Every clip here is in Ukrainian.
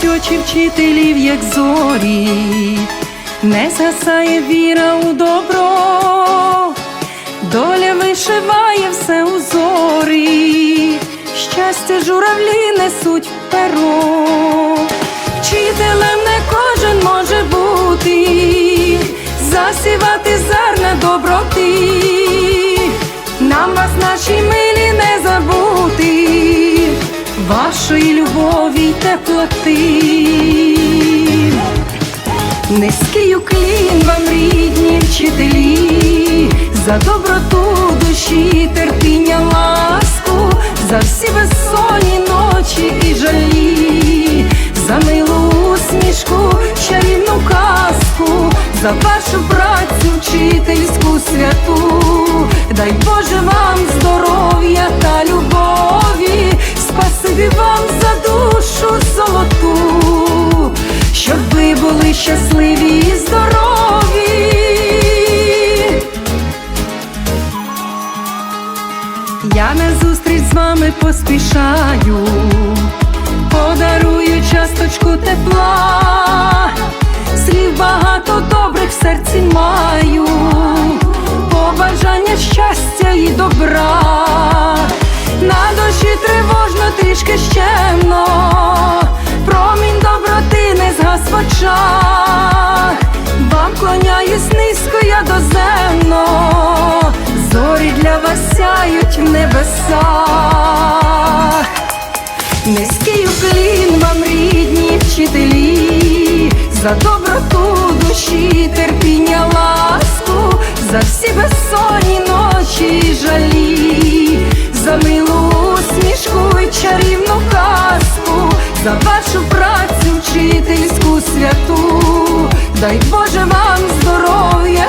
сяють очі вчителів, як зорі, не згасає віра у добро, доля вишиває все у зорі, щастя журавлі несуть перо, вчителем не кожен може бути, засівати зерна доброти, вашої любові й теплоти. Низький уклін вам, рідні вчителі, за доброту душі, терпіння, ласку, за всі безсонні ночі і жалі, за милу усмішку, чарівну казку, за вашу працю з вами поспішаю, подарую часточку тепла, слів багато добрих в серці маю, побажання щастя і добра, на душі тривожно трішки щемно, для сяють в небесах. Низький уклін вам, рідні вчителі, за доброту душі, терпіння, ласку, за всі безсонні ночі й жалі, за милу усмішку й чарівну казку, за вашу працю вчительську святу, дай Боже вам здоров'я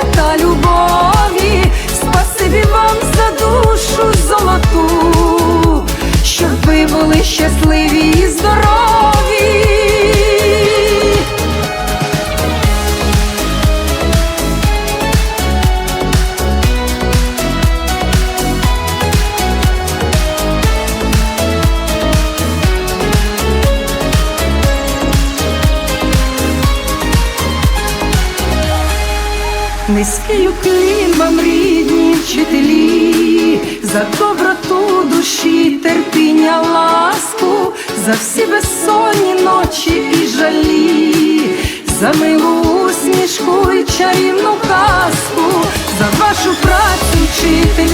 були щасливі і здорові. Низький уклін вам, рідні вчителі, за доброту душі, терпіння, ласку, за всі безсонні ночі і жалі, за милу усмішку і чарівну казку, за вашу працю Бог